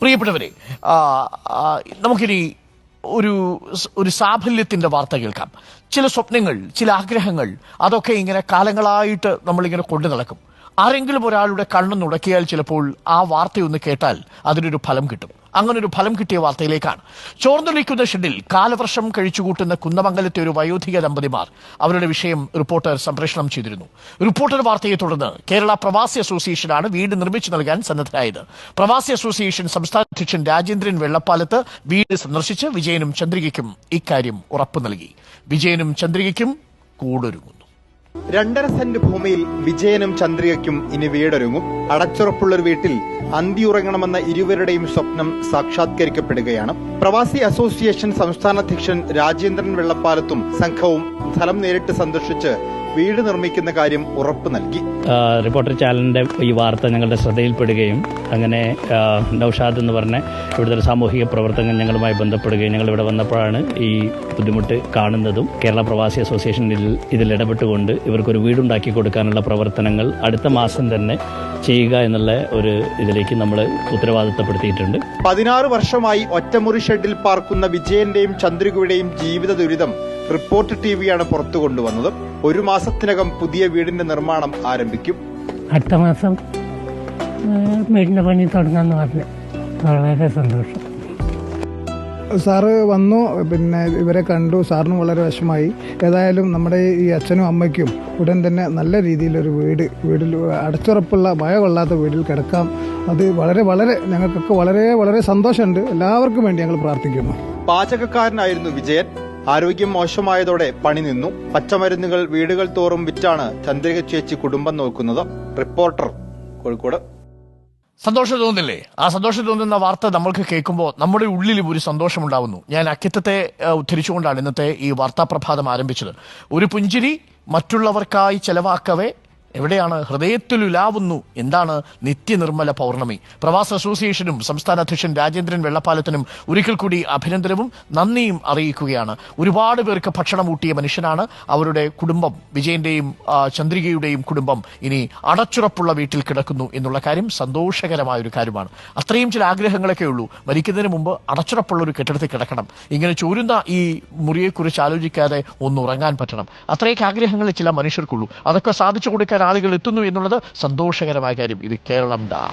പ്രിയപ്പെട്ടവരെ നമുക്കിനി ഒരു ഒരു സാഫല്യത്തിന്റെ വാർത്ത കേൾക്കാം. ചില സ്വപ്നങ്ങൾ ചില ആഗ്രഹങ്ങൾ അതൊക്കെ ഇങ്ങനെ കാലങ്ങളായിട്ട് നമ്മളിങ്ങനെ കൊണ്ടു നടക്കും. ആരെങ്കിലും ഒരാളുടെ കണ്ണു നുടക്കിയാൽ ചിലപ്പോൾ ആ വാർത്തയൊന്ന് കേട്ടാൽ അതിനൊരു ഫലം കിട്ടും. അങ്ങനെ ഒരു ഫലം കിട്ടിയ വാർത്തയിലേക്കാണ്. ചോർന്നൊലിക്കുന്ന ഷെഡിൽ കാലവർഷം കഴിച്ചുകൂട്ടുന്ന കുന്നമംഗലത്തെ ഒരു വയോധിക ദമ്പതിമാർ അവരുടെ വിഷയം റിപ്പോർട്ടർ സംപ്രേഷണം ചെയ്തിരുന്നു. റിപ്പോർട്ടർ വാർത്തയെ തുടർന്ന് കേരള പ്രവാസി അസോസിയേഷനാണ് വീട് നിർമ്മിച്ചു നൽകാൻ സന്നദ്ധരായത്. പ്രവാസി അസോസിയേഷൻ സംസ്ഥാന അധ്യക്ഷൻ രാജേന്ദ്രൻ വെള്ളപ്പാലത്ത് വീട് സന്ദർശിച്ച് വിജയനും ചന്ദ്രികയ്ക്കും ഇക്കാര്യം ഉറപ്പു നൽകി. വിജയനും ചന്ദ്രികയ്ക്കും കൂടൊരുങ്ങുന്നു. രണ്ടര സെന്റ് ഭൂമിയിൽ വിജയനും ചന്ദ്രികയ്ക്കും ഇനി വീടൊരുങ്ങും. അടച്ചുറപ്പുള്ള ഒരു വീട്ടിൽ അന്തിയുറങ്ങണമെന്ന ഇരുവരുടെയും സ്വപ്നം സാക്ഷാത്കരിക്കപ്പെടുകയാണ്. പ്രവാസി അസോസിയേഷൻ സംസ്ഥാന അധ്യക്ഷൻ രാജേന്ദ്രൻ വെള്ളപ്പാലത്തും സംഘവും സ്ഥലം നേരിട്ട് സന്ദർശിച്ച് വീട് നിർമ്മിക്കുന്ന കാര്യം ഉറപ്പ് നൽകി. റിപ്പോർട്ടർ ചാനലിന്റെ ഈ വാർത്ത ഞങ്ങളുടെ ശ്രദ്ധയിൽപ്പെടുകയും അങ്ങനെ നൌഷാദ് എന്ന് പറഞ്ഞ ഇവിടുത്തെ സാമൂഹിക പ്രവർത്തകൻ ഞങ്ങളുമായി ബന്ധപ്പെടുകയും ഞങ്ങൾ ഇവിടെ വന്നപ്പോഴാണ് ഈ ബുദ്ധിമുട്ട് കാണുന്നതും കേരള പ്രവാസി അസോസിയേഷനിൽ ഇതിൽ ഇതിൽ ഇടപെട്ടുകൊണ്ട് ഇവർക്കൊരു വീടുണ്ടാക്കി കൊടുക്കാനുള്ള പ്രവർത്തനങ്ങൾ അടുത്ത മാസം തന്നെ ചെയ്യുക എന്നുള്ള ഒരു ഇതിലേക്ക് നമ്മൾ ഉത്തരവാദിത്തപ്പെടുത്തിയിട്ടുണ്ട്. പതിനാറ് വർഷമായി ഒറ്റമുറി ഷെഡിൽ പാർക്കുന്ന വിജയന്റെയും ചന്ദ്രികയുടെയും ജീവിത ദുരിതം റിപ്പോർട്ട് ടി വിയാണ് പുറത്തു കൊണ്ടുവന്നത്. ഒരു മാസത്തിനകം പുതിയ വീടിന്റെ നിർമ്മാണം ആരംഭിക്കും. അടുത്ത മാസം വീടിന്റെ പണി തുടങ്ങാന്ന് പറഞ്ഞു. വളരെ സന്തോഷം. സാറ് വന്നു പിന്നെ ഇവരെ കണ്ടു സാറിനും വളരെ വിഷമായി ഏതായാലും നമ്മുടെ ഈ അച്ഛനും അമ്മയ്ക്കും ഉടൻ തന്നെ നല്ല രീതിയിലൊരു വീട് വീടിൽ അടച്ചുറപ്പുള്ള മഴ കൊള്ളാത്ത വീട്ടിൽ കിടക്കാം. അത് വളരെ വളരെ ഞങ്ങൾക്കൊക്കെ വളരെ വളരെ സന്തോഷമുണ്ട്. എല്ലാവർക്കും വേണ്ടി ഞങ്ങൾ പ്രാർത്ഥിക്കുന്നു. പാചകക്കാരനായിരുന്നു വിജയൻ. ആരോഗ്യം മോശമായതോടെ പണി നിന്നു. പച്ചമരുന്നുകൾ വീടുകൾ തോറും വിറ്റാണ് ചന്ദ്രിക ചേച്ചി കുടുംബം നോക്കുന്നത്. റിപ്പോർട്ടർ കോഴിക്കോട്. സന്തോഷം തോന്നില്ലേ ആ സന്തോഷം തോന്നുന്ന വാർത്ത നമ്മൾക്ക് കേൾക്കുമ്പോൾ നമ്മുടെ ഉള്ളിലും ഒരു സന്തോഷമുണ്ടാവുന്നു. ഞാൻ അക്കിത്തത്തെ ഉദ്ധരിച്ചുകൊണ്ടാണ് ഇന്നത്തെ ഈ വാർത്താ പ്രഭാതം ആരംഭിച്ചത്. ഒരു പുഞ്ചിരി മറ്റുള്ളവർക്കായി ചെലവാക്കവേ എവിടെയാണ്? ഹൃദയത്തിൽ ഉലാവുന്നു എന്താണ്? നിത്യനിർമ്മല പൗർണമി. പ്രവാസ അസോസിയേഷനും സംസ്ഥാന അധ്യക്ഷൻ രാജേന്ദ്രൻ വെള്ളപ്പാലത്തിനും ഒരിക്കൽ കൂടി അഭിനന്ദനവും നന്ദിയും അറിയിക്കുകയാണ്. ഒരുപാട് പേർക്ക് ഭക്ഷണം ഊട്ടിയ മനുഷ്യനാണ്. അവരുടെ കുടുംബം വിജയന്റെയും ചന്ദ്രികയുടെയും കുടുംബം ഇനി അടച്ചുറപ്പുള്ള വീട്ടിൽ കിടക്കുന്നു എന്നുള്ള കാര്യം സന്തോഷകരമായ ഒരു കാര്യമാണ്. അത്രയും ചില ആഗ്രഹങ്ങളൊക്കെ ഉള്ളൂ. മരിക്കുന്നതിന് മുമ്പ് അടച്ചുറപ്പുള്ള ഒരു കെട്ടിടത്തിൽ കിടക്കണം. ഇങ്ങനെ ചോരുന്ന ഈ മുറിയെക്കുറിച്ച് ആലോചിക്കാതെ ഒന്ന് ഉറങ്ങാൻ പറ്റണം. അത്രയൊക്കെ ആഗ്രഹങ്ങൾ ചില മനുഷ്യർക്കുള്ളൂ. അതൊക്കെ സാധിച്ചു കൊടുക്കാൻ ആളുകൾ എത്തുന്നു എന്നുള്ളത് സന്തോഷകരമായ കാര്യം. ഇത് കേരളം ഡാ.